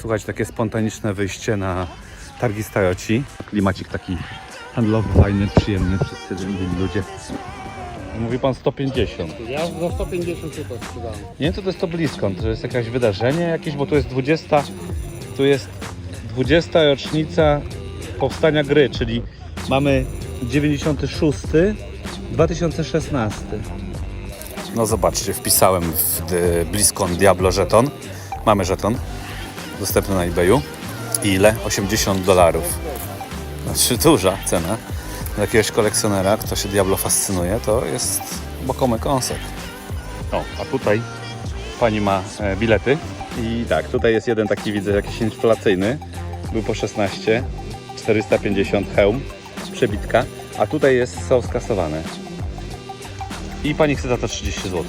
Słuchajcie, takie spontaniczne wyjście na targi Stajoci. Klimacik taki handlowy, fajny, przyjemny, wszyscy byli ludzie. Mówi pan 150. Ja za 150 tutaj sprzedałem. Nie, to, to jest to blisko, to jest jakieś wydarzenie jakieś, bo tu jest 20, tu jest 20 rocznica powstania gry, czyli mamy 96, 2016. No zobaczcie, wpisałem w d- Bliskon Diablo żeton. Mamy żeton dostępny na eBayu. Ile? 80 dolarów. Znaczy duża cena. Dla jakiegoś kolekcjonera, kto się Diablo fascynuje, to jest bokomy kąsek. O, a tutaj pani ma e, bilety. I tak, tutaj jest jeden taki, widzę, jakiś inflacyjny. Był po 16, 450 hełm, przebitka. A tutaj jest, są skasowane. I pani chce za to 30 zł.